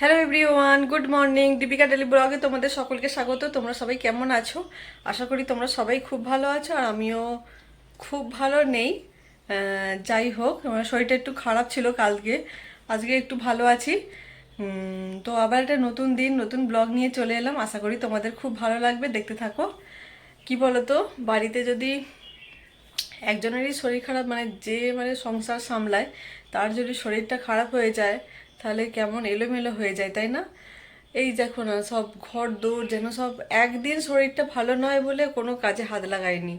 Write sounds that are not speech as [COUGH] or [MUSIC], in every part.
Hello everyone good morning Deepika daily ব্লগে তোমাদের সকলকে স্বাগত। তোমরা সবাই কেমন আছো? আশা করি তোমরা সবাই খুব ভালো আছো আর আমিও খুব ভালো নেই। যাই হোক, আমার শরীরটা একটু খারাপ ছিল কালকে। আজকে একটু ভালো আছি। তো আবার একটা নতুন দিন, নতুন ব্লগ নিয়ে চলে এলাম। আশা করি তোমাদের খুব ভালো লাগবে, দেখতে থাকো। কি বলো তো বাড়িতে যদি একজনেরই শরীর খারাপ মানে যে মানে সংসার সামলায়, তার যদি শরীরটা খারাপ হয়ে যায় তাহলে কেমন এলোমেলো হয়ে যায়, তাই না? এই দেখো না, সব ঘর দৌড় যেন সব একদিন শরীরটা ভালো নয় বলে কোনো কাজে হাত লাগায়নি।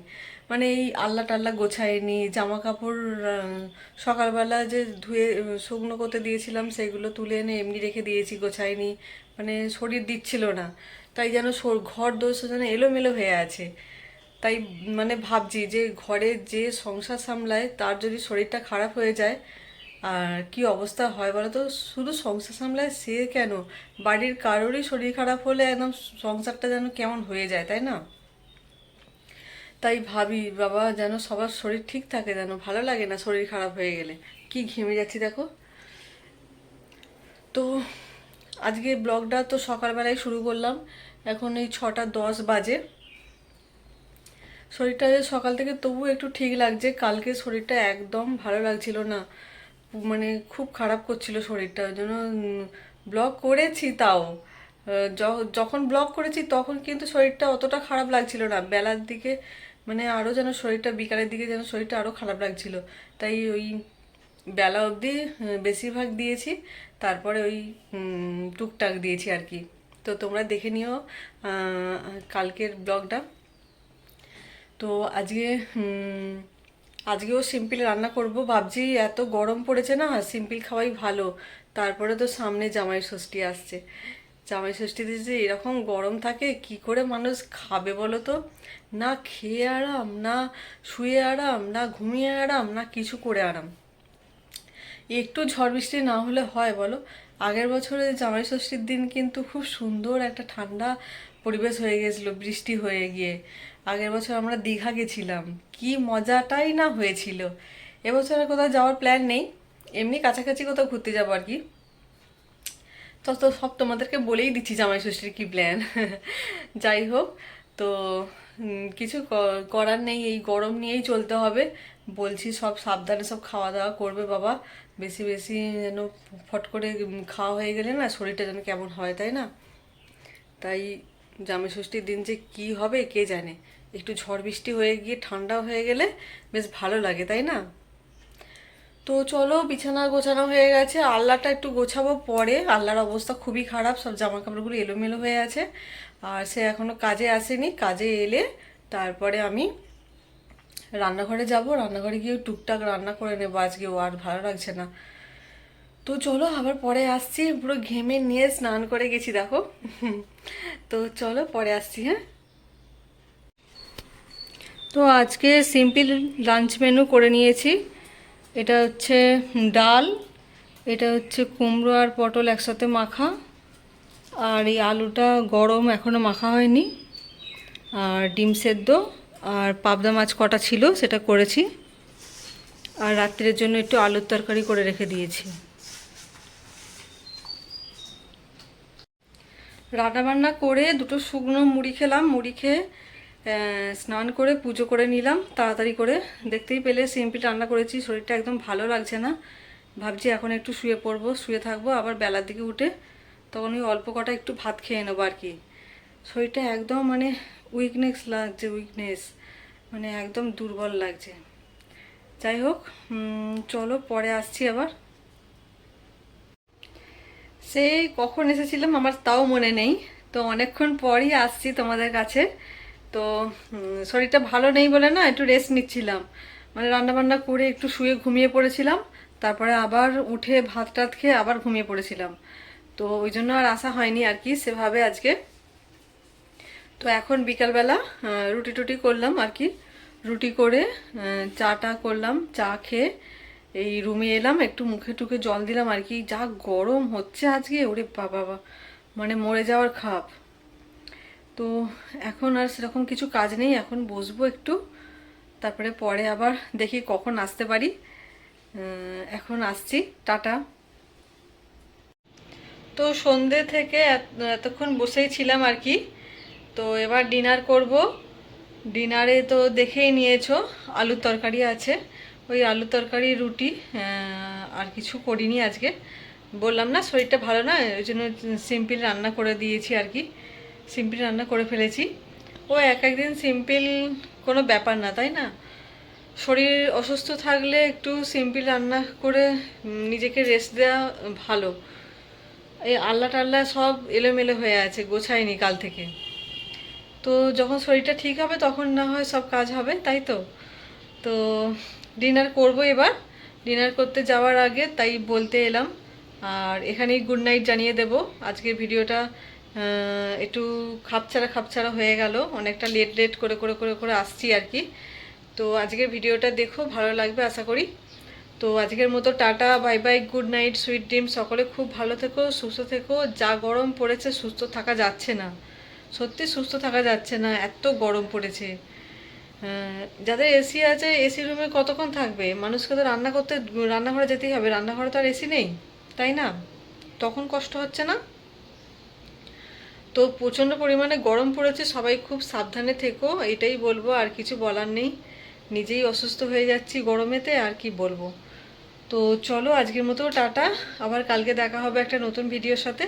মানে এই আল্লা টাল্লা গোছায়নি জামা কাপড় সকালবেলা যে ধুয়ে, শুকনো করতে দিয়েছিলাম সেগুলো তুলে এনে এমনি রেখে দিয়েছি, গোছায়নি। মানে শরীর দিচ্ছিল না। তাই যেন ঘর দোষ যেন এলোমেলো হয়ে আছে। তাই মানে ভাবছি যে ঘরে যে সংসার সামলায়, তার যদি শরীরটা খারাপ হয়ে যায় আর কি অবস্থা হয় বলো তো শুধু সংসার সামলায় সে কেন? বাড়ির কারোরই শরীর খারাপ হলে একদম সংসারটা যেন কেমন হয়ে যায়, তাই না? তাই ভাবি, বাবা, যেন সবার শরীর ঠিক থাকে, যেন ভালো লাগে না শরীর খারাপ হয়ে গেলে। কি ঘেমে যাচ্ছি দেখো। তো আজকে ব্লগটা তো সকালবেলায় শুরু করলাম। এখন এই ছটা দশ বাজে। শরীরটা সকাল থেকে তবু একটু ঠিক লাগছে। কালকে শরীরটা একদম ভালো লাগছিল না। মানে খুব খারাপ করছিল শরীরটা, ওই জন্য ব্লগ করেছি তাও। যখন ব্লগ করেছি তখন কিন্তু শরীরটা অতটা খারাপ লাগছিল না। বেলার দিকে মানে আরও যেন শরীরটা, বিকালের দিকে যেন শরীরটা আরও খারাপ লাগছিল। তাই ওই বেলা অবধি বেশিরভাগ দিয়েছি। তারপরে ওই টুকটাক দিয়েছি আর কি। তো তোমরা দেখে নিও কালকের ব্লগটা তো আজকে আজকেও সিম্পল রান্না করব। ভাবছি এত গরম পড়েছে না, সিম্পল খাওয়াই ভালো। তারপরে তো সামনে জামাই ষষ্ঠী আসছে। জামাই ষষ্ঠীতে যে এরকম গরম থাকে, কি করে মানুষ খাবে বলো তো? না খেয়ে আরাম, না শুয়ে আরাম, না ঘুমিয়ে আরাম, না কিছু করে আরাম। একটু ঝড় বৃষ্টি না হলে হয় বলো? আগের বছরে জামাই ষষ্ঠীর দিন কিন্তু খুব সুন্দর একটা ঠান্ডা পরিবেশ হয়ে গেছিল, বৃষ্টি হয়ে গিয়ে। আগের বছর আমরা দীঘা গেছিলাম। কি মজাটাই না হয়েছিল। এবছর আর কোথাও যাওয়ার প্ল্যান নেই। এমনি কাছাকাছি কোথাও ঘুরতে যাব আর কি। তো তো সব তোমাদেরকে বলেই দিচ্ছি জামাই ষষ্ঠীর কি প্ল্যান [LAUGHS] যাই হোক, তো কিছু করার নেই। এই গরম নিয়েই চলতে হবে। বলছি সব সাবধানে সব খাওয়া দাওয়া করবে বাবা। বেশি বেশি যেন ফট করে খাওয়া হয়ে গেলে না শরীরটা যেন কেমন হয়, তাই না? তাই জামাই ষষ্ঠীর দিন যে কি হবে, কে জানে? একটু ঝড় বৃষ্টি হয়ে গিয়ে ঠান্ডা হয়ে গেলে বেশ ভালো লাগে, তাই না? তো চলো, বিছানা গোছানো হয়ে গেছে। আল্লাহটা একটু গোছাবো পরে। আল্লাহর অবস্থা খুবই খারাপ, সব জামা কাপড়গুলো এলোমেলো হয়ে আছে। আর সে এখনও কাজে আসেনি। কাজে এলে তারপরে আমি রান্নাঘরে যাব। রান্নাঘরে গিয়ে টুকটাক রান্না করে নেব আজকে। ও আর ভালো লাগছে না। তো চলো, আবার পরে আসছি। পুরো ঘেমে নিয়ে স্নান করে গেছি, দেখো। তো চলো পরে আসছি হ্যাঁ? তো আজকে সিম্পল লাঞ্চ মেনু করে নিয়েছি। এটা হচ্ছে ডাল, এটা হচ্ছে কুমড়ো আর পটল একসাথে মাখা। আর এই আলুটা গরম এখনও মাখা হয়নি। আর ডিম সেদ্ধ, আর পাবদা মাছ কটা ছিল সেটা করেছি। আর রাত্রের জন্য একটু আলুর তরকারি করে রেখে দিয়েছি। রান্নাবান্না করে দুটো শুকনো মুড়ি খেলাম, মুড়ি খেয়ে স্নান করে পুজো করে নিলাম, তাড়াতাড়ি করে। দেখতেই পেলে সিম্পল রান্না করেছি, শরীরটা একদম ভালো লাগছে না। ভাবছি এখন একটু শুয়ে পড়ব, শুয়ে থাকব, আবার বেলার দিকে উঠে তখন ওই অল্প কটা একটু ভাত খেয়ে নেব আর কি। শরীরটা একদম মানে উইকনেস লাগছে উইকনেস মানে একদম দুর্বল লাগছে। যাই হোক চলো পরে আসছি আবার। সেই কখন এসেছিলাম আমার তাও মনে নেই। তো অনেকক্ষণ পরই আসছি তোমাদের কাছে। তো শরীরটা ভালো নেই বলে না একটু রেস্ট নিচ্ছিলাম। মানে রান্না বান্না করে একটু শুয়ে ঘুমিয়ে পড়েছিলাম। তারপরে আবার উঠে ভাত টাত খেয়ে আবার ঘুমিয়ে পড়েছিলাম। তো ওই জন্য আর আসা হয়নি আর কি সেভাবে আজকে। তো এখন বিকালবেলা রুটি টুটি করলাম আর কি। রুটি করে চাটা করলাম, চা খেয়ে এই রুমে এলাম, একটু মুখে টুকে জল দিলাম, আর কি যা গরম হচ্ছে আজকে, ওরে বাবা মানে মরে যাওয়ার খাপ। তো এখন আর সেরকম কিছু কাজ নেই, এখন বসবো একটু, তারপরে পরে আবার দেখি কখন আসতে পারি। এখন আসছি, টাটা। তো সন্ধে থেকে এত- এতক্ষণ বসেই ছিলাম আর কি, তো এবার ডিনার করব। ডিনারে তো দেখেই নিয়েছো, আলুর তরকারি আছে। ওই আলু তরকারি, রুটি আর কিছু করিনি আজকে। বললাম, না, শরীরটা ভালো না, ওই জন্য সিম্পল রান্না করে দিয়েছি আর কি। সিম্পল রান্না করে ফেলেছি। ও এক একদিন সিম্পল কোনো ব্যাপার না, তাই না? শরীর অসুস্থ থাকলে একটু সিম্পল রান্না করে নিজেকে রেস্ট দেওয়া ভালো। এই আল্লাহ টাল্লা সব এলোমেলো হয়ে আছে, গোছায়নি কাল থেকে। তো যখন শরীরটা ঠিক হবে, তখন না হয় সব কাজ হবে, তাই তো? তো ডিনার করব এবার। ডিনার করতে যাওয়ার আগে তাই বলতে এলাম। আর এখানেই গুড নাইট জানিয়ে দেব। আজকের ভিডিওটা একটু খাপছাড়া খাপছাড়া হয়ে গেল। অনেকটা লেট লেট করে করে করে করে আসছি আর কি। তো আজকের ভিডিওটা দেখো, ভালো লাগবে আশা করি। তো আজকের মতো tata bye bye good night sweet dream সকলে খুব ভালো থেকো, সুস্থ থেকো। যা গরম পড়েছে, সুস্থ থাকা যাচ্ছে না। সত্যি সুস্থ থাকা যাচ্ছে না, এত গরম পড়েছে। যাদের এসি আছে এসি রুমে কতক্ষণ থাকবে? মানুষকে তো রান্না করতে, রান্নাঘরে যেতেই হবে। রান্নাঘরে তো আর এসি নেই, তাই না? তখন কষ্ট হচ্ছে না? তো প্রচণ্ড পরিমাণে গরম পড়েছে, সবাই খুব সাবধানে থেকো, এটাই বলব, আর কিছু বলার নেই। নিজেই অসুস্থ হয়ে যাচ্ছি গরমেতে, আর কি বলব? তো চলো, আজকের মতো টাটা। আবার কালকে দেখা হবে একটা নতুন ভিডিওর সাথে।